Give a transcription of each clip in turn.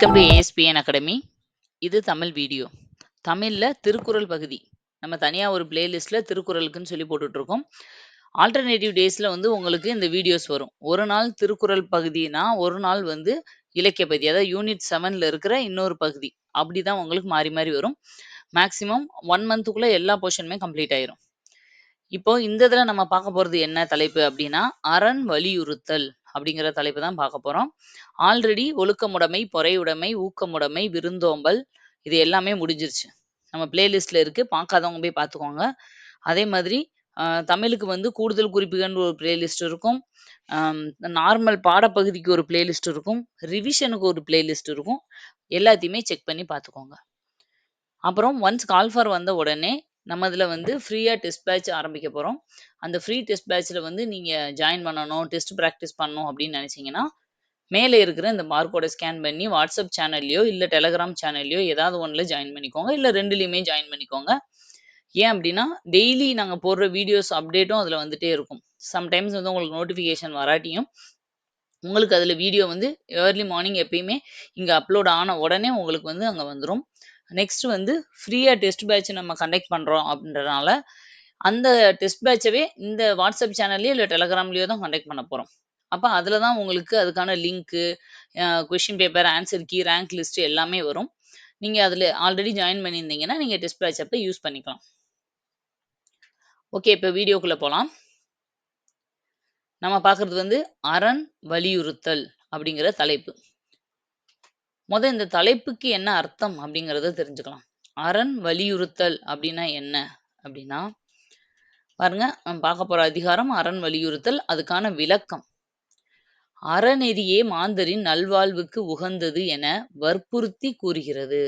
Welcome to ASPN academy இது Tamil video. தமிழில் திருக்குறள் பகுதி. நம்ம தனியாக ஒரு பிளேலிஸ்ட்டில் திருக்குறளுக்குன்னு சொல்லி போட்டுட்ருக்கோம். ஆல்டர்னேட்டிவ் டேஸில் வந்து உங்களுக்கு இந்த வீடியோஸ் வரும். ஒரு நாள் திருக்குறள் பகுதினா ஒரு நாள் வந்து இலக்கிய பகுதி. அதாவது யூனிட் செவனில் இருக்கிற இன்னொரு பகுதி. அப்படி தான் உங்களுக்கு மாறி மாறி வரும். மேக்ஸிமம் ஒன் மந்த்துக்குள்ளே எல்லா போர்ஷனுமே கம்ப்ளீட் ஆயிரும். இப்போ இந்த இதில் நம்ம பார்க்க போகிறது என்ன தலைப்பு அப்படின்னா அரண் வலியுறுத்தல். அப்படிங்கிற தலைப்பு தான் பார்க்க போகிறோம் ஆல்ரெடி ஒழுக்கமுடைமை பொறையுடைமை ஊக்கமுடைமை விருந்தோம்பல் இது எல்லாமே முடிஞ்சிருச்சு. நம்ம பிளேலிஸ்ட்டில் இருக்குது பார்க்காதவங்க போய் பார்த்துக்கோங்க. அதே மாதிரி ஆஹ், தமிழுக்கு வந்து கூடுதல் குறிப்புகள்னு ஒரு பிளேலிஸ்ட் இருக்கும். நார்மல் பாடப்பகுதிக்கு ஒரு பிளேலிஸ்ட் இருக்கும். ரிவிஷனுக்கு ஒரு பிளேலிஸ்ட் இருக்கும். எல்லாத்தையுமே செக் பண்ணி பார்த்துக்கோங்க. அப்புறம் ஒன்ஸ் கால் ஃபார் வந்த உடனே நம்ம இதில் வந்து ஃப்ரீயாக டெஸ்ட் பேட்ச் ஆரம்பிக்க போகிறோம் அந்த ஃப்ரீ டெஸ்ட் பேட்ச்சில் வந்து நீங்கள் ஜாயின் பண்ணணும் டெஸ்ட் ப்ராக்டிஸ் பண்ணணும் அப்படின்னு நினச்சிங்கன்னா மேலே இருக்கிற இந்த மார்க்கோட ஸ்கேன் பண்ணி வாட்ஸ்அப் சேனல்லையோ இல்லை டெலகிராம் சேனல்லையோ ஏதாவது ஒன்றில் ஜாயின் பண்ணிக்கோங்க. இல்லை ரெண்டுலேயுமே ஜாயின் பண்ணிக்கோங்க. ஏன் அப்படின்னா டெய்லி நாங்கள் போடுற வீடியோஸ் அப்டேட்டும் அதில் வந்துட்டே இருக்கும். சம்டைம்ஸ் வந்து உங்களுக்கு நோட்டிஃபிகேஷன் வராட்டியும் உங்களுக்கு அதில் வீடியோ வந்து ஏர்லி மார்னிங் எப்பயுமே இங்கே அப்லோட் ஆன உடனே உங்களுக்கு வந்து அங்கே வந்துடும் நெக்ஸ்ட் வந்து ஃப்ரீயாக டெஸ்ட் பேட்ச் நம்ம கண்டக்ட் பண்ணுறோம் அப்படின்றனால அந்த டெஸ்ட் பேட்சவே இந்த வாட்ஸ்அப் சேனல்லையோ இல்லை டெலகிராம்லேயோ தான் கண்டக்ட் பண்ண போகிறோம் அப்போ அதில் தான் உங்களுக்கு அதுக்கான link question paper answer key rank list எல்லாமே வரும். நீங்கள் அதில் ஆல்ரெடி ஜாயின் பண்ணியிருந்தீங்கன்னா நீங்கள் டெஸ்ட் பேட்ச் அப்போ யூஸ் பண்ணிக்கலாம். ஓகே இப்போ வீடியோக்குள்ளே போகலாம் நம்ம பார்க்குறது வந்து அரண் வலியுறுத்தல் அப்படிங்கிற தலைப்பு. முத இந்த தலைப்புக்கு என்ன அர்த்தம் அப்படிங்கிறத தெரிஞ்சுக்கலாம். அரண் வலியுறுத்தல் அப்படின்னா என்ன அப்படின்னா பாருங்க நம்ம பார்க்க போற அதிகாரம் அரண் வலியுறுத்தல் அதுக்கான விளக்கம். அறநெறியே மாந்தரின் நல்வாழ்வுக்கு உகந்தது என வற்புறுத்தி கூறுகிறது.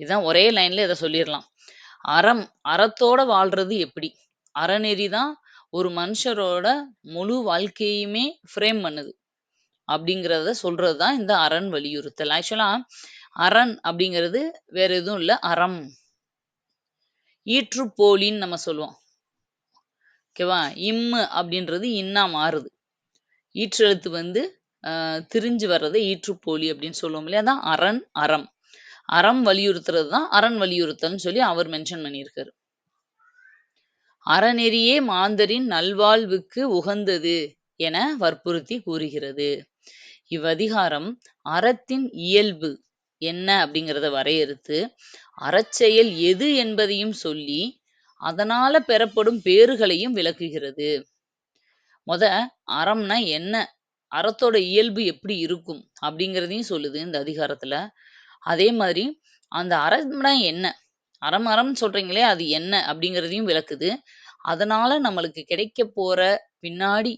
இதுதான் ஒரே லைன்ல இதை சொல்லிடலாம். அறம் அறத்தோட வாழ்றது எப்படி? அறநெறி தான் ஒரு மனுஷரோட முழு வாழ்க்கையுமே ஃப்ரேம் பண்ணுது. அப்படிங்கிறத சொல்றது தான் இந்த அரண் வலியுறுத்தல். ஆக்சுவலா அரண் அப்படிங்கிறது வேற எதுவும் இல்லை அறம். ஈற்றுப்போலின்னு நம்ம சொல்லுவோம். ஓகேவா இம்மு அப்படின்றது இன்னா மாறுது. ஈற்றெழுத்து வந்து திரிஞ்சு வர்றதை ஈற்றுப்போலி அப்படின்னு சொல்லுவோம் இல்லையா? அதான் அரண் அறம். அறம் வலியுறுத்துறது தான் அரண் வலியுறுத்தல்னு சொல்லி அவர் மென்ஷன் பண்ணியிருக்காரு. அறநெறியே மாந்தரின் நல்வாழ்வுக்கு உகந்தது என வற்புறுத்தி கூறுகிறது. இவ்வதிகாரம் அறத்தின் இயல்பு என்ன அப்படிங்கிறத வரையறுத்து அறச்செயல் எது என்பதையும் சொல்லி அதனால பெறப்படும் பேறுகளையும் விளக்குகிறது. முத அறம்னா என்ன? அறத்தோட இயல்பு எப்படி இருக்கும்? அப்படிங்கிறதையும் சொல்லுது இந்த அதிகாரத்துல. அதே மாதிரி அந்த அறம்னா என்ன? அறம் அறம்னு சொல்றீங்களே அது என்ன அப்படிங்கிறதையும் விளக்குது. அதனால நம்மளுக்கு கிடைக்க போற பின்னாடி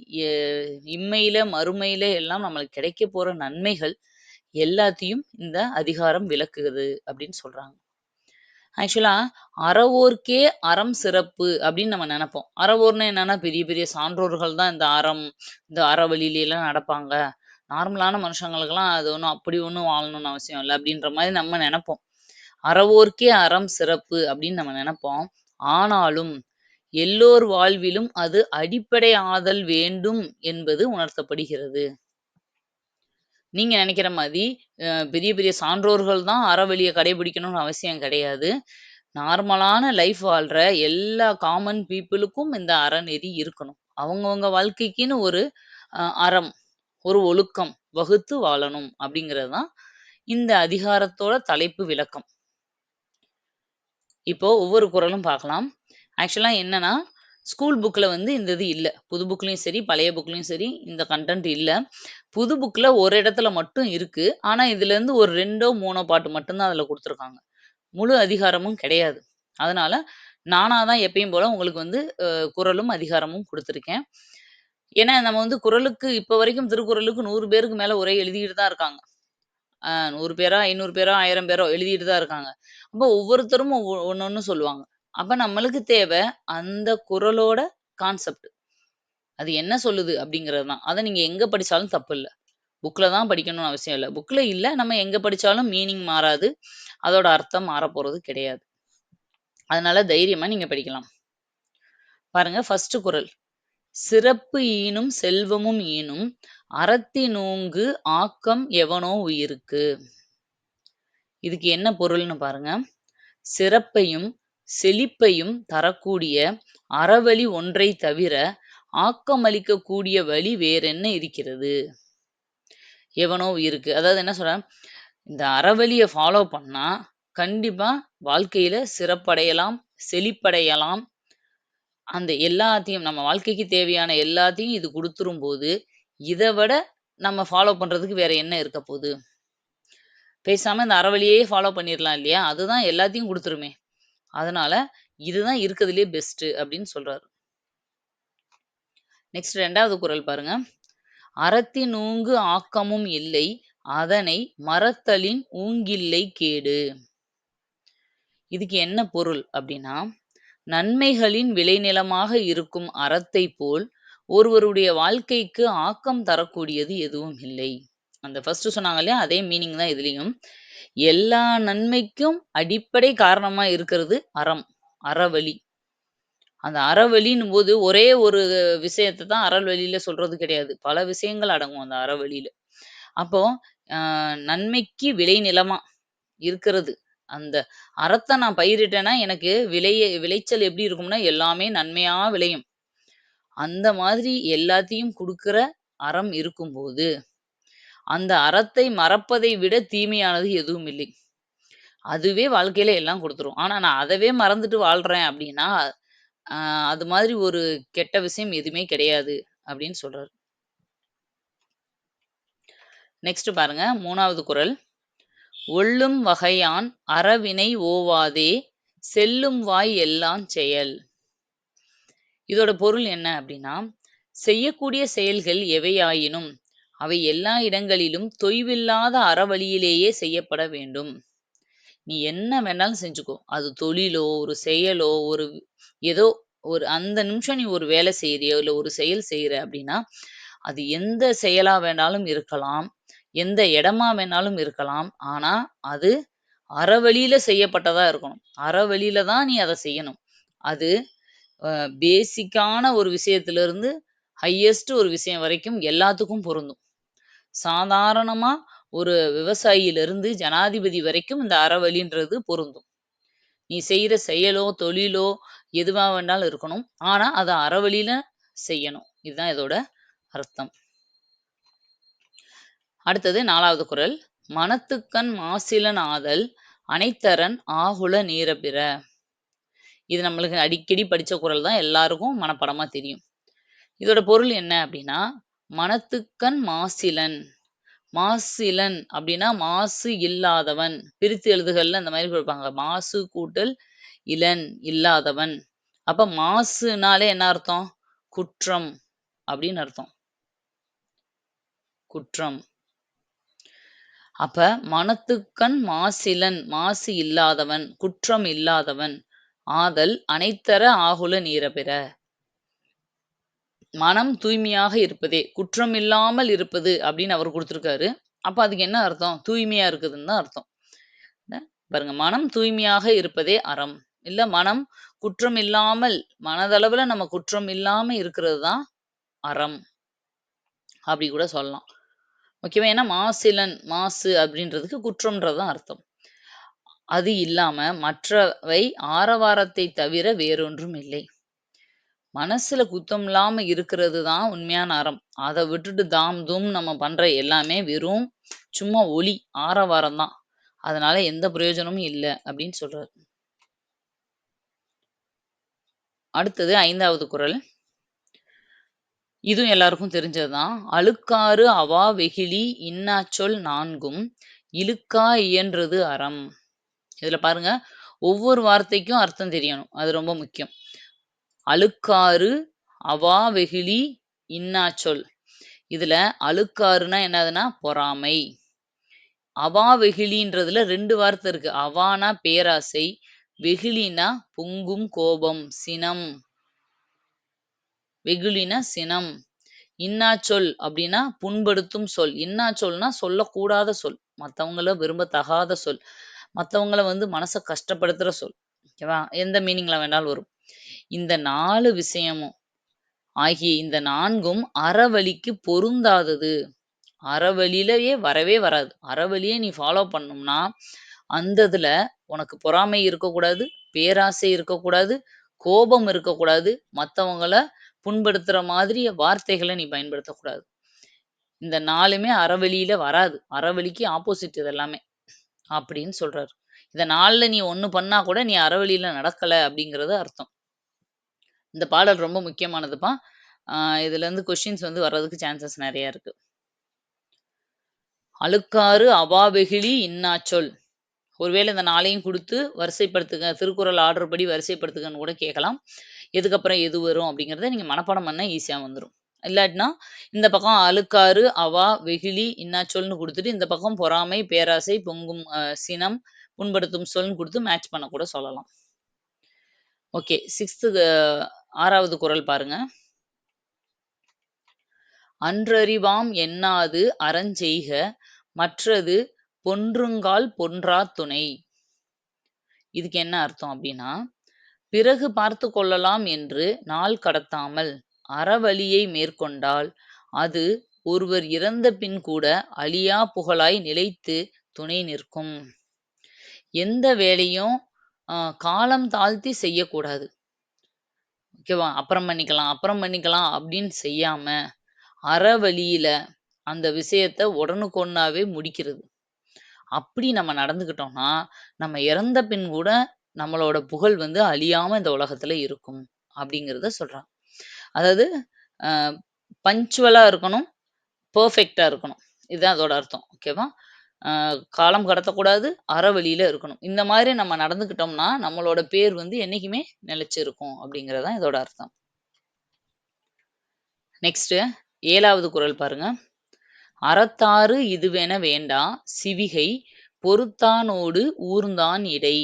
இம்மையில மறுமையில எல்லாம் நம்மளுக்கு கிடைக்க போற நன்மைகள் எல்லாத்தையும் இந்த அதிகாரம் விளக்குகிறது அப்படின்னு சொல்றாங்க. ஆக்சுவலா அறவோர்க்கே அறம் சிறப்பு அப்படின்னு நம்ம நினைப்போம். அறவோர்னா என்னன்னா பெரிய பெரிய சான்றோர்கள் தான் இந்த அறம் இந்த அறவழியில எல்லாம் நடப்பாங்க. நார்மலான மனுஷங்களுக்கெல்லாம் அது ஒன்றும் அப்படி ஒன்றும் வாழணும்னு அவசியம் இல்லை அப்படின்ற மாதிரி நம்ம நினைப்போம். அறவோர்க்கே அறம் சிறப்பு அப்படின்னு நம்ம நினைப்போம். ஆனாலும் எல்லோர் வாழ்விலும் அது அடிப்படை ஆதல் வேண்டும் என்பது உணர்த்தப்படுகிறது. நீங்க நினைக்கிற மாதிரி பெரிய பெரிய சான்றோர்கள் தான் அறவழியை கடைபிடிக்கணும்னு அவசியம் கிடையாது. நார்மலான லைஃப் வாழ்ற எல்லா காமன் பீப்புளுக்கும் இந்த அறநெறி இருக்கணும். அவங்கவுங்க வாழ்க்கைக்குன்னு ஒரு அஹ், அறம் ஒரு ஒழுக்கம் வகுத்து வாழணும் அப்படிங்கிறது தான் இந்த அதிகாரத்தோட தலைப்பு விளக்கம். இப்போ ஒவ்வொரு குறளும் பார்க்கலாம். ஆக்சுவலா என்னன்னா ஸ்கூல் புக்ல வந்து இந்த இது இல்ல. புது புக்லயும் சரி பழைய புக்லயும் சரி இந்த கண்டென்ட் இல்ல. புது புக்ல ஒரு இடத்துல மட்டும் இருக்கு. ஆனா இதுலேருந்து ஒரு ரெண்டோ மூணோ பாட்டு மட்டும்தான் அதுல கொடுத்துருக்காங்க. முழு அதிகாரமும் கிடையாது. அதனால நானா தான் எப்பயும் போல உங்களுக்கு வந்து அஹ், குறளும் அதிகாரமும் கொடுத்துருக்கேன். ஏன்னா நம்ம வந்து குறளுக்கு இப்ப வரைக்கும் திருக்குறளுக்கு நூறு பேருக்கு மேல உரை எழுதிக்கிட்டு தான் இருக்காங்க. நூறு பேரோ ஐநூறு பேரோ ஆயிரம் பேரோ எழுதிட்டு தான் இருக்காங்க. அப்போ ஒவ்வொருத்தரும் ஒவ்வொ- ஒண்ணொண்ணு சொல்லுவாங்க. அப்ப நம்மளுக்கு தேவை அந்த குறளோட கான்செப்ட் அது என்ன சொல்லுது அப்படிங்கிறது தான். அதை நீங்க எங்க படிச்சாலும் தப்பு இல்லை. புக்ல தான் படிக்கணும்னு அவசியம் இல்லை. புக்ல இல்ல நம்ம எங்க படிச்சாலும் மீனிங் மாறாது. அதோட அர்த்தம் மாற போறது கிடையாது. அதனால தைரியமா நீங்க படிக்கலாம். பாருங்க ஃபர்ஸ்ட் குறள் சிறப்பு ஈனும் செல்வமும் ஈனும் அறத்தினூங்கு ஆக்கம் எவனோ உயிருக்கு? இதுக்கு என்ன பொருள்னு பாருங்க. சிறப்பையும், செழிப்பையும் தரக்கூடிய அறவழி ஒன்றைத் தவிர ஆக்கமளிக்கக் கூடிய வழி வேறென்ன இருக்கிறது? எவனோ இருக்கு அதாவது என்ன சொல்றான், இந்த அறவழியை ஃபாலோ பண்ணா கண்டிப்பா வாழ்க்கையில சிறப்படையலாம், செழிப்படையலாம். அந்த எல்லாத்தையும் நம்ம வாழ்க்கைக்கு தேவையான எல்லாத்தையும் இது கொடுத்துரும் போது இதை விட நம்ம ஃபாலோ பண்றதுக்கு வேற என்ன இருக்க போகுது பேசாம இந்த அறவழியே ஃபாலோ பண்ணிடலாம் இல்லையா? அதுதான் எல்லாத்தையும் கொடுத்துருமே அதனால இதுதான் இருக்கிறதுலே பெஸ்ட்டு அப்படின்னு சொல்றாரு. நெக்ஸ்ட் ரெண்டாவது குரல் பாருங்க. "அறத்தினூங்கு ஆக்கமும் இல்லை அதனை மறத்தலின் ஊங்கில்லை கேடு." இதுக்கு என்ன பொருள் அப்படின்னா, நன்மைகளின் விளைநிலமாக இருக்கும் அறத்தை போல் ஒருவருடைய வாழ்க்கைக்கு ஆக்கம் தரக்கூடியது எதுவும் இல்லை. அந்த ஃபர்ஸ்ட் சொன்னாங்க இல்லையா? அதே மீனிங் தான் இதுலயும். எல்லா நன்மைக்கும் அடிப்படை காரணமா இருக்கிறது அறம், அறவழி. அந்த அறவழின்னும்போது ஒரே ஒரு விஷயத்தை தான் அறவழியில சொல்றது கிடையாது. பல விஷயங்கள் அடங்கும் அந்த அறவழியில. அப்போ நன்மைக்கு நன்மைக்கு விளைநிலமா இருக்கிறது. அந்த அறத்தை நான் பயிரிட்டேன்னா, எனக்கு விளைய விளைச்சல் எப்படி இருக்கும்னா, எல்லாமே நன்மையா விளையும். அந்த மாதிரி எல்லாத்தையும் குடுக்குற அறம் இருக்கும்போது, அந்த அறத்தை மறப்பதை விட தீமையானது எதுவும் இல்லை. அதுவே வாழ்க்கையில எல்லாம் கொடுத்துரும் ஆனா நான் அதவே மறந்துட்டு வாழ்றேன் அப்படின்னா, ஆஹ் அது மாதிரி ஒரு கெட்ட விஷயம் எதுவுமே கிடையாது அப்படின்னு சொல்றாரு. நெக்ஸ்ட் பாருங்க மூணாவது குறள். ஒள்ளும் வகையான் அறவினை ஓவாதே செல்லும் வாய் எல்லாம் செயல்." இதோட பொருள் என்ன அப்படின்னா, செய்யக்கூடிய செயல்கள் எவையாயினும் அவை எல்லா இடங்களிலும் தொய்வில்லாத அறவழியிலேயே செய்யப்பட வேண்டும். நீ என்ன வேணாலும் செஞ்சுக்கோ. அது தொழிலோ, ஒரு செயலோ, ஒரு ஏதோ ஒரு அந்த நிமிஷம் நீ ஒரு வேலை செய்யறியோ இல்ல ஒரு செயல் செய்யற அப்படின்னா, அது எந்த செயலா வேணாலும் இருக்கலாம். எந்த இடமா வேணாலும் இருக்கலாம். ஆனா, அது அறவழியில செய்யப்பட்டதா இருக்கணும். அறவழியில தான் நீ அத செய்யணும். அது பேசிக்கான ஒரு விஷயத்திலிருந்து ஹையஸ்ட் ஒரு விஷயம் வரைக்கும் எல்லாத்துக்கும் பொருந்தும். சாதாரணமா ஒரு விவசாயியிலிருந்து ஜனாதிபதி வரைக்கும் இந்த அறவழின்றது பொருந்தும். நீ செய்யற செயலோ, தொழிலோ எதுவா வேண்டாலும் இருக்கணும். ஆனா, அதை அறவழியில செய்யணும். இதுதான் இதோட அர்த்தம். அடுத்தது நாலாவது குறள். "மனத்துக்கண் மாசிலன் ஆதல் அனைத்தரன் ஆகுல நீரபிற." இது நம்மளுக்கு அடிக்கடி படிச்ச குறள் தான். எல்லாருக்கும் மனப்படமா தெரியும். இதோட பொருள் என்ன அப்படின்னா, "மனத்துக்கண் மாசிலன்." மாசிலன் அப்படின்னா மாசு இல்லாதவன். பிரித்து எழுதுகள்ல இந்த மாதிரி கொடுப்பாங்க மாசு கூட்டல் இலன் இல்லாதவன். அப்ப மாசுனாலே என்ன அர்த்தம்? குற்றம் அப்படின்னு அர்த்தம். குற்றம். அப்ப மனத்துக்கண் மாசிலன் மாசு இல்லாதவன், குற்றம் இல்லாதவன். ஆதல் அனைத்தர ஆகுல நீரபிற. மனம் தூய்மையாக இருப்பதே, குற்றம் இல்லாமல் இருப்பது அப்படின்னு அவர் கொடுத்துருக்காரு அப்போ அதுக்கு என்ன அர்த்தம்? தூய்மையா இருக்குதுன்னு தான் அர்த்தம். பாருங்க மனம் தூய்மையாக இருப்பதே அறம். இல்ல மனம் குற்றம் இல்லாமல் மனதளவுல நம்ம குற்றம் இல்லாம இருக்கிறது தான் அறம். அப்படி கூட சொல்லலாம். ஓகேவா? ஏன்னா மாசிலன் மாசு அப்படின்றதுக்கு குற்றம்ன்றது தான் அர்த்தம். அது இல்லாம மற்றவை ஆரவாரத்தை தவிர வேறொன்றும் இல்லை. மனசுல குத்தம் இல்லாம இருக்கிறது தான் உண்மையான அறம். அதை விட்டுட்டு தாம் தூம் நம்ம பண்ற எல்லாமே வெறும் சும்மா ஒளி ஆரவாரம் தான். அதனால எந்த பிரயோஜனமும் இல்லை அப்படின்னு சொல்றாரு. அடுத்தது ஐந்தாவது குறள். இதுவும் எல்லாருக்கும் தெரிஞ்சதுதான் "அழுக்காறு அவா வெகிழி இன்னாச்சொல் நான்கும் இழுக்கா இயன்றது அறம்." இதுல பாருங்க, ஒவ்வொரு வார்த்தைக்கும் அர்த்தம் தெரியணும். அது ரொம்ப முக்கியம். அழுக்காறு, அவா வெகுளி, இன்னாச்சொல். இதுல அழுக்காறுனா என்னதுன்னா பொறாமை. அவா வெகுளின்றதுல ரெண்டு வார்த்தை இருக்கு. அவானா பேராசை, வெகுளினா பொங்கும் கோபம், சினம். வெகுளினா சினம். இன்னாச்சொல் அப்படின்னா புண்படுத்தும் சொல். இன்னாச்சொல்னா சொல்லக்கூடாத சொல். மத்தவங்கள விரும்பத்தகாத சொல். மத்தவங்கள வந்து மனச கஷ்டப்படுத்துற சொல். ஓகேவா? எந்த மீனிங்ல வேண்டாலும் வரும். இந்த நாலு விஷயமும் ஆகிய இந்த நான்கும் அறவழிக்கு பொருந்தாதது. அறவழியிலயே வரவே வராது. அறவழியே நீ ஃபாலோ பண்ணும்னா அந்த இதுல உனக்கு பொறாமை இருக்கக்கூடாது, பேராசை இருக்கக்கூடாது, கோபம் இருக்கக்கூடாது, மத்தவங்கள புண்படுத்துற மாதிரி வார்த்தைகளை நீ பயன்படுத்தக்கூடாது. இந்த நாளுமே அறவழியில வராது. அறவழிக்கு ஆப்போசிட் இது எல்லாமே. அப்படின்னு சொல்றாரு. இந்த நாளில் நீ ஒன்று பண்ணா கூட நீ அறவழியில நடக்கல அப்படிங்கிறது அர்த்தம். இந்த பாடல் ரொம்ப முக்கியமானதுப்பா. இதுலேருந்து கொஷின்ஸ் வந்து வர்றதுக்கு சான்சஸ் நிறையா இருக்கு. அழுக்காறு அவாவெகுளி இன்னாச்சொல். ஒருவேளை இந்த நாளையும் கொடுத்து வரிசைப்படுத்துங்க. திருக்குறள் ஆர்டர் படி வரிசைப்படுத்துங்கன்னு கூட கேட்கலாம். எதுக்கப்புறம் எது வரும் அப்படிங்கிறத நீங்க மனப்பாடம் பண்ண ஈஸியாக வந்துரும். இல்லாட்டினா, இந்த பக்கம் அழுக்காறு, அவா, வெகிலி இன்னாச்சொல்னு கொடுத்துட்டு இந்த பக்கம் பொறாமை, பேராசை, பொங்கும் சினம், புண்படுத்தும் சொல்னு கொடுத்து மேட்ச் பண்ண கூட சொல்லலாம். ஓகே. சிக்ஸ்த்து ஆறாவது குரல் பாருங்க. அன்றறிவாம் எண்ணாது அறஞ்செய்க மற்றது பொன்றுங்கால் பொன்றா துணை. இதுக்கு என்ன அர்த்தம் அப்படின்னா, பிறகு பார்த்து கொள்ளலாம் என்று நாள் கடத்தாமல் அறவழியை மேற்கொண்டால், அது ஒருவர் இறந்த பின் கூட அழியா புகழாய் நிலைத்து துணை நிற்கும். எந்த வேலையும் காலம் தாழ்த்தி செய்யக்கூடாது. ஓகேவா? அப்புறம் பண்ணிக்கலாம், அப்புறம் பண்ணிக்கலாம் அப்படின்னு செய்யாம, அறவழியில அந்த விஷயத்த உடனுக்கொன்னாவே முடிக்கிறது. அப்படி நம்ம நடந்துக்கிட்டோம்னா, நம்ம இறந்த பின் கூட நம்மளோட புகழ் வந்து அழியாம இந்த உலகத்துல இருக்கும். அப்படிங்கிறத சொல்றாங்க. அதாவது பஞ்சுவலா இருக்கணும், பெர்ஃபெக்ட்டா இருக்கணும். இதுதான் அதோட அர்த்தம். ஓகேவா? அ காலம் கடத்தக்கூடாது, அறவழியில இருக்கணும். இந்த மாதிரி நம்ம நடந்துக்கிட்டோம்னா, நம்மளோட பேர் வந்து என்னைக்குமே நிலைச்சிருக்கும் அப்படிங்கிறது தான் இதோட அர்த்தம். நெக்ஸ்ட்டு 7வது குறள் பாருங்க. அறத்தாறு இதுவென வேண்டா சிவிகை பொறுத்தானோடு ஊர்ந்தான் இடை.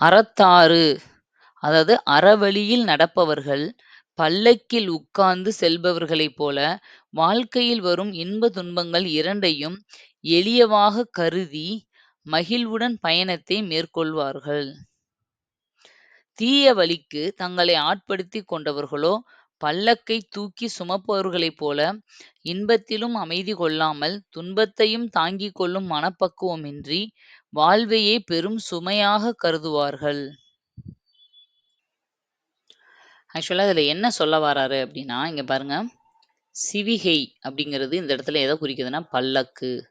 அறத்தாறு அதாவது அறவழியில் நடப்பவர்கள் பல்லக்கில் உட்கார்ந்து செல்பவர்களைப் போல வாழ்க்கையில் வரும் இன்ப துன்பங்கள் இரண்டையும் எளியவாகக் கருதி மகிழ்வுடன் பயணத்தை மேற்கொள்வார்கள். தீய வழிக்கு தங்களை ஆட்படுத்திக் கொண்டவர்களோ பல்லக்கைத் தூக்கிச் சுமப்பவர்களைப் போல இன்பத்திலும் அமைதி கொள்ளாமல் துன்பத்தையும் தாங்கிக் கொள்ளும் மனப்பக்குவமின்றி வாழ்வையே பெரும் சுமையாகக் கருதுவார்கள். ஆக்சுவலா இதுல என்ன சொல்ல வராரு அப்படின்னா, இங்க பாருங்க. சிவிகை அப்படிங்கிறது இந்த இடத்துல எதை குறிக்குதுன்னா, பல்லக்கு.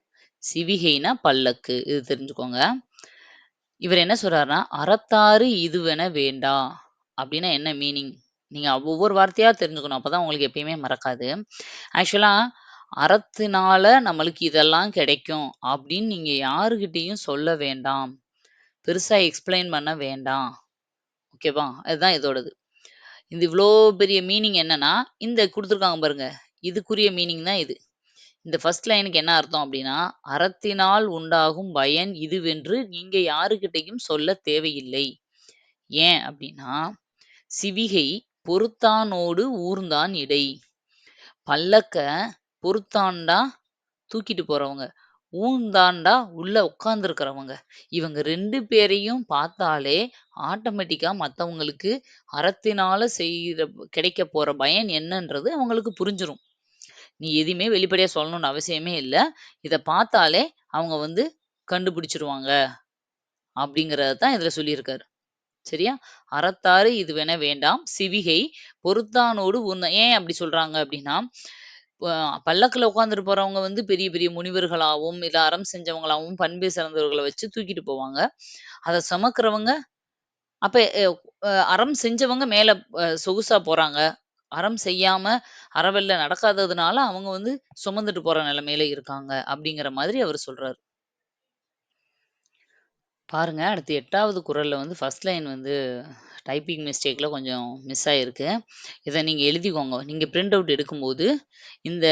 சிவிகைன்னா பல்லக்கு. இது தெரிஞ்சுக்கோங்க. இவர் என்ன சொல்றாருன்னா, அறத்தாறு இதுவென வேண்டாம் அப்படின்னா என்ன மீனிங்? நீங்க ஒவ்வொரு வார்த்தையா தெரிஞ்சுக்கணும். அப்பதான் உங்களுக்கு எப்பயுமே மறக்காது. ஆக்சுவலா அறத்தினால நம்மளுக்கு இதெல்லாம் கிடைக்கும் அப்படின்னு நீங்க யாருக்கிட்டேயும் சொல்ல வேண்டாம். பெருசா எக்ஸ்பிளைன் பண்ண வேண்டாம். ஓகேவா? அதுதான் இதோடது. இது இவ்வளோ பெரிய மீனிங் என்னன்னா, இந்த கொடுத்துருக்காங்க பாருங்க. இதுக்குரிய மீனிங் தான் இது. இந்த ஃபர்ஸ்ட் லைனுக்கு என்ன அர்த்தம் அப்படின்னா, அறத்தினால் உண்டாகும் பயன் இதுவென்று நீங்க யாருகிட்டயும் சொல்ல தேவையில்லை. ஏன் அப்படின்னா, சிவிகை பொறுத்தானோடு ஊர்ந்தான் இடை. பல்லக்க பொருத்தாண்டா தூக்கிட்டு போறவங்க. ஊந்தாண்டா உள்ள உட்கார்ந்திருக்கிறவங்க. இவங்க ரெண்டு பேரையும் பார்த்தாலே ஆட்டோமேட்டிக்கா மத்தவங்களுக்கு அறத்தினால செய்கிற கிடைக்க போற பயன் என்னன்றது அவங்களுக்கு புரிஞ்சிடும் நீ எதையுமே வெளிப்படையா சொல்லணும்னு அவசியமே இல்ல. இதை பார்த்தாலே அவங்க வந்து கண்டுபிடிச்சிருவாங்க அப்படிங்கிறத தான் இதுல சொல்லியிருக்காரு. சரியா? அறத்தாறு இது வேண வேண்டாம் சிவிகை பொறுத்தானோடு உன்ன ஏன் அப்படி சொல்றாங்க அப்படின்னா, பல்லக்கில் உட்காந்துட்டு உட்கார்ந்துட்டு போறவங்க வந்து பெரிய பெரிய முனிவர்களாவும், இல்ல அறம் செஞ்சவங்களாவும், பண்பு சிறந்தவர்களை வச்சு தூக்கிட்டு போவாங்க. அதை சுமக்கிறவங்க அப்ப அறம் செஞ்சவங்க மேல சொகுசா போறாங்க. அறம் செய்யாம, அறவெல்ல நடக்காததுனால அவங்க வந்து சுமந்துட்டு போற நிலைமையில இருக்காங்க. அப்படிங்கிற மாதிரி அவர் சொல்றாரு. பாருங்க, அடுத்து எட்டாவது குரல்ல வந்து ஃபர்ஸ்ட் லைன் வந்து டைப்பிங் மிஸ்டேக்ல கொஞ்சம் மிஸ் ஆயிருக்கு. இதை நீங்க எழுதிக்கோங்க. நீங்க பிரிண்ட் அவுட் எடுக்கும்போது, இந்த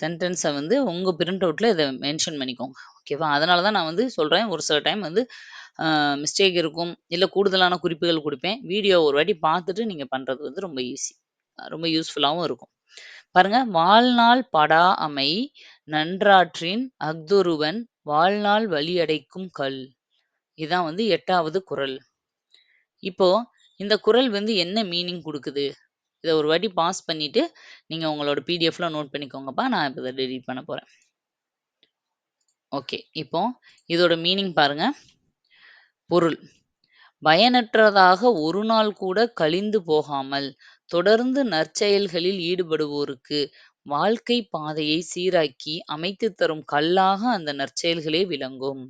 சென்டென்ஸை வந்து உங்க பிரிண்ட் அவுட்ல இதை மென்ஷன் பண்ணிக்கோங்க. ஓகேவா? அதனால தான் நான் வந்து சொல்றேன். ஒரு சில டைம் வந்து மிஸ்டேக் இருக்கும். இல்லை கூடுதலான குறிப்புகள் கொடுப்பேன் வீடியோ ஒரு வாட்டி பார்த்துட்டு நீங்கள் பண்ணுறது வந்து ரொம்ப ஈஸி. ரொம்ப யூஸ்ஃபுல்லாகவும் இருக்கும். பாருங்க, வாழ்நாள் படா அமை நன்றாற்றின் அஃதொருவன் வாழ்நாள் வழியடைக்கும் கல். இதான் வந்து 8வது குறள். இப்போ இந்த குறள் வந்து என்ன மீனிங் கொடுக்குது இத ஒரு வாட்டி பாஸ் பண்ணிட்டு, நீங்க உங்களோட பிடிஎஃப்ல நோட் பண்ணிக்கோங்கப்பா. நான் இப்போ இதை டெலிட் பண்ண போறேன். ஓகே. இப்போ இதோட மீனிங் பாருங்க. பொருள். பயனற்றதாக ஒரு நாள் கூட கழிந்து போகாமல், தொடர்ந்து நற்செயல்களில் ஈடுபடுவோருக்கு, வாழ்க்கை பாதையை சீராக்கி அமைத்து தரும் கல்லாக அந்த நற்செயல்களே விளங்கும்.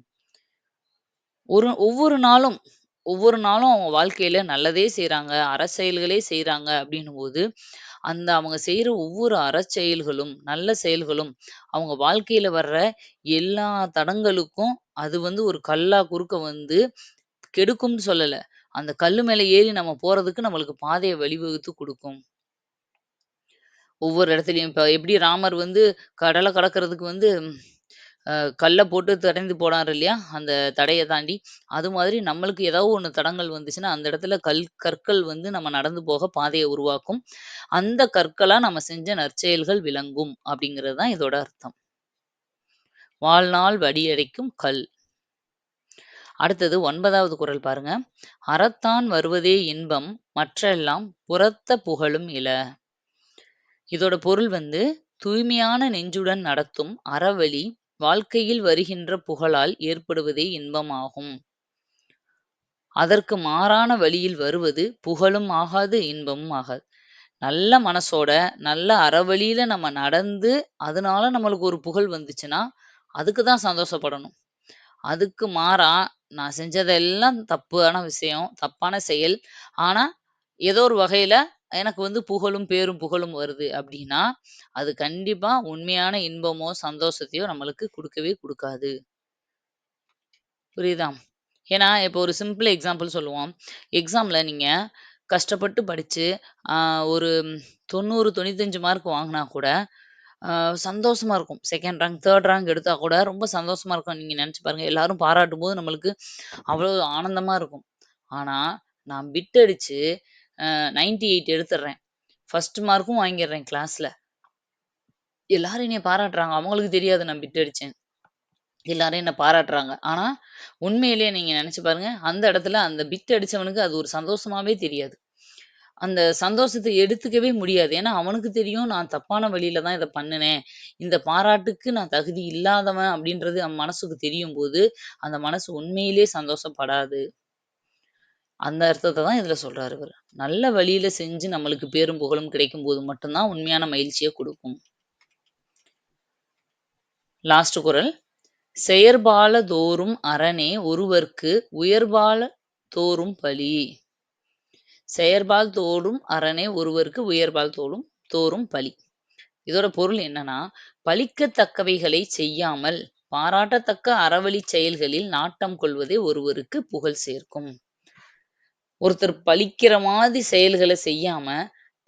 ஒரு ஒவ்வொரு நாளும் ஒவ்வொரு நாளும் அவங்க வாழ்க்கையில நல்லதே செய்யறாங்க அறச்செயல்களே அப்படின்னும் போது அந்த அவங்க செய்யற ஒவ்வொரு அறச்செயல்களும், நல்ல செயல்களும், அவங்க வாழ்க்கையில வர்ற எல்லா தடங்களுக்கும் அது வந்து ஒரு கல்லா குறுக்க வந்து கெடுக்கும்னு சொல்லல. அந்த கல்லு மேலே ஏறி நம்ம போறதுக்கு நம்மளுக்கு பாதையை வழிவகுத்து கொடுக்கும் ஒவ்வொரு இடத்துலையும் இப்போ எப்படி ராமர் வந்து கடலை கடக்கிறதுக்கு வந்து கல்லை போட்டு தடைந்து போடாரு இல்லையா? அந்த தடையை தாண்டி. அது மாதிரி நம்மளுக்கு ஏதாவது ஒன்று தடங்கள் வந்துச்சுன்னா, அந்த இடத்துல கல் கற்கள் வந்து நம்ம நடந்து போக பாதையை உருவாக்கும். அந்த கற்களாக நம்ம செஞ்ச நற்செயல்கள் விளங்கும் அப்படிங்கிறது தான் இதோட அர்த்தம். வாழ்நாள் வடியடைக்கும் கல். அடுத்தது ஒன்பதாவது குரல் பாருங்க. "அறத்தான் வருவதே இன்பம் மற்றெல்லாம் புறத்த புகழும் இல." இதோட பொருள் வந்து, "தூய்மையான நெஞ்சுடன் நடத்தும் அறவழி வாழ்க்கையில் வருகின்ற புகழால் ஏற்படுவதே இன்பமாகும். அதற்கு மாறான வழியில் வருவது புகழும் ஆகாது, இன்பமும் ஆகாது." நல்ல மனசோட, நல்ல அறவழியில நம்ம நடந்து, அதனால நம்மளுக்கு ஒரு புகழ் வந்துச்சுன்னா, அதுக்கு தான் சந்தோஷப்படணும். அதுக்கு மாறா, நான் செஞ்சதெல்லாம் தப்பான விஷயம், தப்பான செயல். ஆனா, ஏதோ ஒரு வகையில எனக்கு வந்து புகழும், பேரும் புகழும் வருது அப்படின்னா, அது கண்டிப்பா உண்மையான இன்பமோ, சந்தோஷத்தையோ நம்மளுக்கு குடுக்கவே குடுக்காது. புரியுதா? ஏன்னா, இப்போ ஒரு சிம்பிள் எக்ஸாம்பிள் சொல்லுவோம். எக்ஸாம்ல நீங்க கஷ்டப்பட்டு படிச்சு, அ ஒரு 90, 95 மார்க் வாங்குனா கூட, அ சந்தோஷமா இருக்கும். செகண்ட் ரேங்க், தேர்ட் ரேங்க் எடுத்தா கூட ரொம்ப சந்தோஷமா இருக்கும். நீங்க நெனச்சு பாருங்க. எல்லாரும் பாராட்டும்போது நம்மளுக்கு அவ்வளோ ஆனந்தமா இருக்கும். ஆனா, நான் பிட் அடிச்சு அ 98 எடுத்துடுறேன். ஃபர்ஸ்ட் மார்க்கும் வாங்கிடுறேன் கிளாஸ்ல. எல்லாரும் என்னைய பாராட்டுறாங்க. அவங்களுக்கு தெரியாது நான் பிட் அடித்தேன் எல்லாரும் என்ன பாராட்டுறாங்க. ஆனா, உண்மையிலேயே நீங்க நெனச்சு பாருங்க. அந்த இடத்துல அந்த பிட் அடிச்சவனுக்கு அது ஒரு சந்தோஷமாவே தெரியாது. அந்த சந்தோஷத்த எடுத்துக்கவே முடியாது. ஏன்னா, அவனுக்கு தெரியும் நான் தப்பான வழியில தான் இத பண்ணுனேன். இந்த பாராட்டுக்கு நான் தகுதி இல்லாதவன் அப்படின்றது அவன் மனசுக்கு தெரியும்போது, அந்த மனசு உண்மையிலேயே சந்தோஷப்படாது. அந்த அர்த்தத்த தான் இதுல சொல்றாரு இவரு. நல்ல வழியில செஞ்சு நம்மளுக்கு பேரும், புகழும் கிடைக்கும்போது மட்டும் தான் உண்மையான மகிழ்ச்சிய குடுக்கும். லாஸ்ட் குறள். "செயற்பால தோறும் அரணே ஒருவற்கு உயர்பால தோறும் பழி." செயற்பால் தோறும் அரணே ஒருவருக்கு உயர்பால் தோறும் தோறும் பழி. இதோட பொருள் என்னன்னா, பழிக்கத்தக்கவைகளை செய்யாமல், பாராட்டத்தக்க அறவழிச் செயல்களில் நாட்டம் கொள்வதே ஒருவருக்கு புகழ் சேர்க்கும். ஒருத்தர் பழிக்கிற மாதிரி செயல்களை செய்யாம,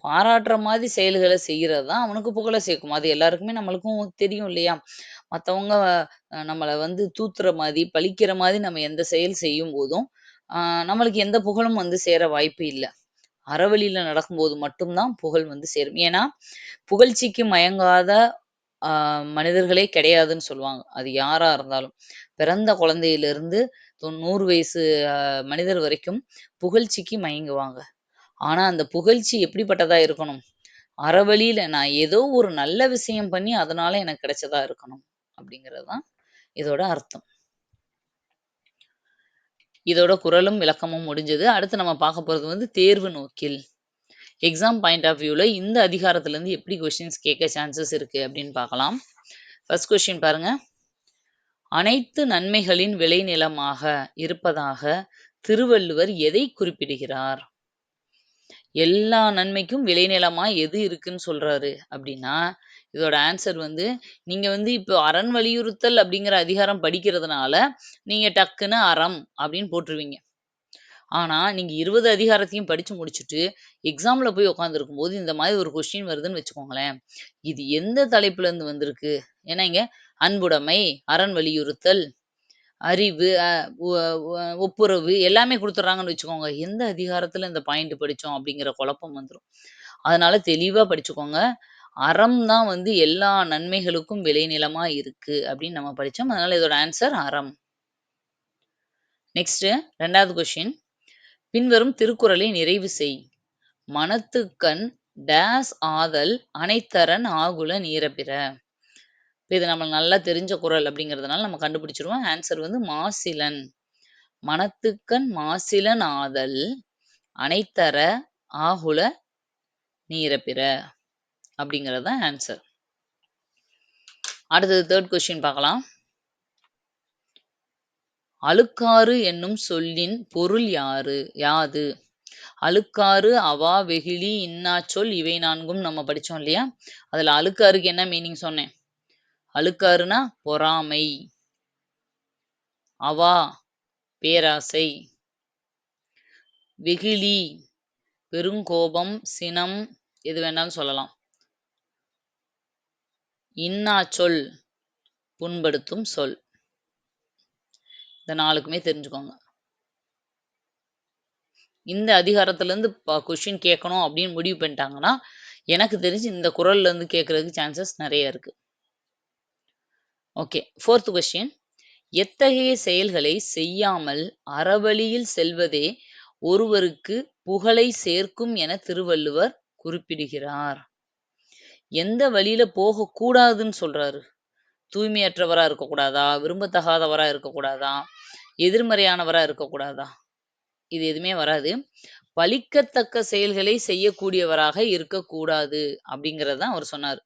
பாராட்டுற மாதிரி செயல்களை செய்றது தான் அவனுக்கு புகழ சேர்க்கும். அது எல்லாருக்குமே நம்மளுக்கும் தெரியும் இல்லையா? மத்தவங்க நம்மளை வந்து தூத்துற மாதிரி பழிக்கிற மாதிரி நம்ம எந்த செயல் செய்யும் போதும் நம்மளுக்கு எந்த புகழும் வந்து சேர வாய்ப்பு இல்லை அறவழியில நடக்கும்போது மட்டும் தான் புகழ் வந்து சேரும். ஏன்னா, புகழ்ச்சிக்கு மயங்காத மனிதர்களே கிடையாதுன்னு சொல்லுவாங்க. அது யாரா இருந்தாலும். பிறந்த குழந்தையிலிருந்து 100 வயசு மனிதர் வரைக்கும் புகழ்ச்சிக்கு மயங்குவாங்க. ஆனா, அந்த புகழ்ச்சி எப்படிப்பட்டதா இருக்கணும்? அறவழியில நான் ஏதோ ஒரு நல்ல விஷயம் பண்ணி, அதனால எனக்கு கிடைச்சதா இருக்கணும். அப்படிங்கிறது தான் இதோட அர்த்தம். இதோட குரலும் விளக்கமும் முடிஞ்சது. அடுத்து நம்ம பார்க்க போறது வந்து தேர்வு நோக்கில். எக்ஸாம் பாயிண்ட் ஆஃப் வியூல இந்த அதிகாரத்துலேருந்து எப்படி கொஷின்ஸ் கேட்க சான்சஸ் இருக்குது அப்படின்னு பார்க்கலாம். ஃபர்ஸ்ட் கொஸ்டின் பாருங்க. அனைத்து நன்மைகளின் விளைநிலமாக இருப்பதாக திருவள்ளுவர் எதை குறிப்பிடுகிறார்? எல்லா நன்மைக்கும் விளைநிலமா எது இருக்குன்னு சொல்றாரு அப்படின்னா, இதோட ஆன்சர் வந்து, நீங்க வந்து இப்போ அரண் வலியுறுத்தல் அப்படிங்கிற அதிகாரம் படிக்கிறதுனால, நீங்க டக்குன்னு அறம் அப்படின்னு போட்டுருவீங்க. ஆனா, நீங்க 20 அதிகாரத்தையும் படிச்சு முடிச்சுட்டு, எக்ஸாம்ல போய் உட்கார்ந்திருக்கும்போது, இந்த மாதிரி ஒரு கொஸ்டின் வருதுன்னு வச்சுக்கோங்களேன். இது எந்த தலைப்புலருந்து வந்திருக்கு? ஏன்னா இங்க அன்புடைமை, அரண் வலியுறுத்தல், அறிவு, ஒப்புரவு எல்லாமே கொடுத்துட்றாங்கன்னு வச்சுக்கோங்க. எந்த அதிகாரத்துல இந்த பாயிண்ட் படிச்சோம் அப்படிங்கிற குழப்பம் வந்துரும். அதனால தெளிவா படிச்சுக்கோங்க. அறம் தான் வந்து எல்லா நன்மைகளுக்கும் விளைநிலமா இருக்கு அப்படின்னு நம்ம படிச்சோம். அதனால இதோட ஆன்சர் அறம். நெக்ஸ்ட் ரெண்டாவது கொஸ்டின். பின்வரும் திருக்குறளை நிறைவு செய். மனத்துக்கண் டேஸ் ஆதல் அனைத்தரன் ஆகுல நீரபிற. இப்போ இது நம்ம நல்லா தெரிஞ்ச குரல் அப்படிங்கிறதுனால நம்ம கண்டுபிடிச்சிருவோம். ஆன்சர் வந்து மாசிலன். மனத்துக்கண் மாசிலன் ஆதல் அனைத்தர ஆகுல நீரப்பிற அப்படிங்கிறது தான் ஆன்சர். அடுத்தது தேர்ட் கொஸ்டின் பார்க்கலாம். அழுக்காறு என்னும் சொல்லின் பொருள் யாரு யாது? அழுக்காறு, அவா, வெகுளி, இன்னாச்சொல் இவை நான்கும் நம்ம படிச்சோம் இல்லையா? அதுல அழுக்காருக்கு என்ன மீனிங் சொன்னேன்? அழுக்காருனா பொறாமை. அவா பேராசை. வெகுளி பெருங்கோபம், சினம் எது வேணாலும் சொல்லலாம். இன்னாச்சொல் புண்படுத்தும் சொல். இந்த நாளுக்குமே தெரிஞ்சுக்கோங்க. இந்த அதிகாரத்துலேருந்து கொஷின் கேட்கணும் அப்படின்னு முடிவு பண்ணிட்டாங்கன்னா, எனக்கு தெரிஞ்சு இந்த குரல்லேருந்து இருந்து கேட்கறதுக்கு சான்சஸ் நிறைய இருக்கு. ஓகே. Fourth question. எத்தகைய செயல்களை செய்யாமல் அறவழியில் செல்வதே ஒருவருக்கு புகழை சேர்க்கும் என திருவள்ளுவர் குறிப்பிடுகிறார்? எந்த வழியில போகக்கூடாதுன்னு சொல்றாரு? தூய்மையற்றவரா இருக்கக்கூடாதா? விரும்பத்தகாதவரா இருக்கக்கூடாதா? எதிர்மறையானவரா இருக்கக்கூடாதா? இது எதுவுமே வராது. பழிக்கத்தக்க செயல்களை செய்யக்கூடியவராக இருக்கக்கூடாது அப்படிங்கிறது தான் அவர் சொன்னார்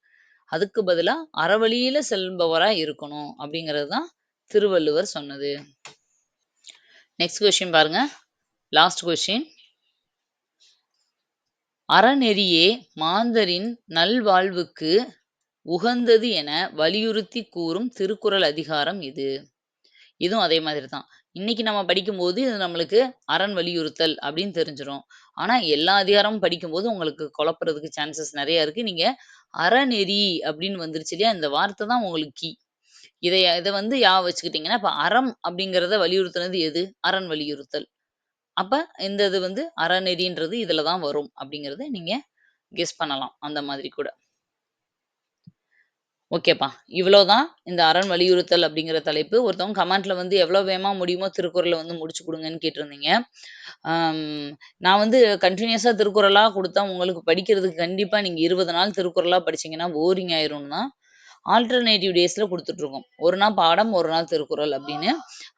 அதுக்கு பதிலா அறவழியில செல்பவரா இருக்கணும் அப்படிங்கிறது தான் திருவள்ளுவர் சொன்னது. நெக்ஸ்ட் கொஸ்டின் பாருங்க. Last question. அறநெறியே மாந்தரின் நல்வாழ்வுக்கு உகந்தது என வலியுறுத்தி கூறும் திருக்குறள் அதிகாரம் இது. இதுவும் அதே மாதிரி தான். இன்னைக்கு நம்ம படிக்கும்போது இது நம்மளுக்கு அரண் வலியுறுத்தல் அப்படின்னு தெரிஞ்சிடும் ஆனா எல்லா அதிகாரமும் படிக்கும்போது உங்களுக்கு குழப்புறதுக்கு சான்சஸ் நிறைய இருக்கு. நீங்க அறநெறி அப்படின்னு வந்துருச்சு இல்லையா? இந்த வார்த்தை தான் உங்களுக்கு கீ. இதை இதை வந்து யா வச்சுக்கிட்டீங்கன்னா, இப்ப அறம் அப்படிங்கிறத வலியுறுத்துனது எது? அரண் வலியுறுத்தல். அப்ப இந்த இது வந்து அறநெறின்றது இதுல தான் வரும் அப்படிங்கிறத நீங்க கெஸ் பண்ணலாம். அந்த மாதிரி கூட. ஓகேப்பா. இவ்வளோதான் இந்த அரண் வலியுறுத்தல் அப்படிங்கிற தலைப்பு. ஒருத்தவங்க கமெண்ட்ல வந்து எவ்வளோ வேகமா முடியுமோ திருக்குறளை வந்து முடிச்சு கொடுங்கன்னு கேட்டிருந்தீங்க. நான் வந்து கண்டினியூஸாக திருக்குறளா கொடுத்தா உங்களுக்கு படிக்கிறதுக்கு கண்டிப்பா நீங்க 20 நாள் திருக்குறளா படிச்சீங்கன்னா போரிங் ஆயிரும்னு தான் ஆல்டர்னேட்டிவ் டேஸ்ல கொடுத்துட்ருக்கோம் ஒரு நாள் பாடம், ஒரு நாள் திருக்குறள் அப்படின்னு.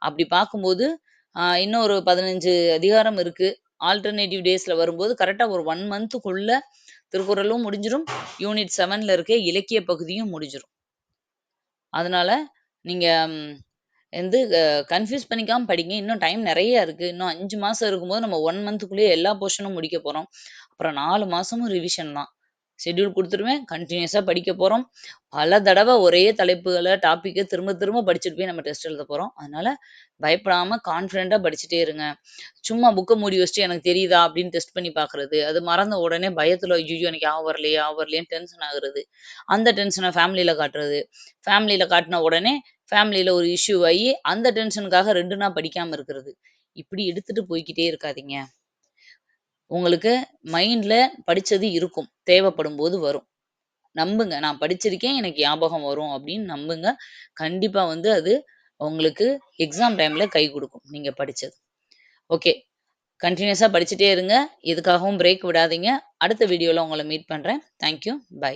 அப்படி பார்க்கும்போது, அ இன்னும் ஒரு 15 அதிகாரம் இருக்கு. ஆல்டர்னேட்டிவ் டேஸ்ல வரும்போது கரெக்ட்டா ஒரு 1 மந்த்துக்குள்ள திருக்குறளும் முடிஞ்சிரும். யூனிட் 7ல இருக்க இலக்கிய பகுதியும் முடிஞ்சிரும். அதனால நீங்க ம் வந்து அ கன்ஃப்யூஸ் பண்ணிக்காம படிங்க. இன்னும் டைம் நெறைய இருக்கு. இன்னும் 5 மாசம் இருக்கும்போது நம்ம 1 மந்த்துக்குள்ளேயே எல்லா போர்ஷனும் முடிக்க போறோம். அப்புறம் 4 மாசமும் ரிவிஷன் தான். ஷெட்யூல் கொடுத்துருவேன் கண்டினியூஸாக படிக்க போகிறோம் பல தடவை ஒரே தலைப்புகளை டாப்பிக்கை திரும்ப திரும்ப படிச்சுட்டு போய் நம்ம டெஸ்ட் எழுத போகிறோம் அதனால பயப்படாமல் கான்ஃபிடெண்ட்டாக படிச்சுட்டே இருங்க. சும்மா புக்கை மூடி வச்சுட்டு எனக்கு தெரியுதா அப்படின்னு டெஸ்ட் பண்ணி பார்க்குறது. அது மறந்த உடனே பயத்தில் ஐயோ எனக்கு ஞாபகம் வரலையே, ஞாபகம் வரலையேன்னு டென்ஷன் ஆகுறது. அந்த டென்ஷனை ஃபேமிலியில் காட்டுறது. ஃபேமிலியில் காட்டின உடனே ஃபேமிலியில் ஒரு இஷ்யூ ஆகி அந்த டென்ஷனுக்காக ரெண்டு நாள் படிக்காமல் இருக்கிறது. இப்படி எடுத்துட்டு போய்க்கிட்டே இருக்காதீங்க. உங்களுக்கு மைண்ட்ல படிச்சது இருக்கும். தேவைப்படும்போது வரும். நம்புங்க. நான் படிச்சிருக்கேன். எனக்கு ஞாபகம் வரும் அப்படின்னு நம்புங்க. கண்டிப்பா வந்து அது உங்களுக்கு எக்ஸாம் டைம்ல கை கொடுக்கும் நீங்க படிச்சது. ஓகே. கன்டினியூஸா படிச்சுட்டே இருங்க. எதுக்காகவும் பிரேக் விடாதீங்க. அடுத்த வீடியோல உங்களை மீட் பண்றேன். Thank you. பை.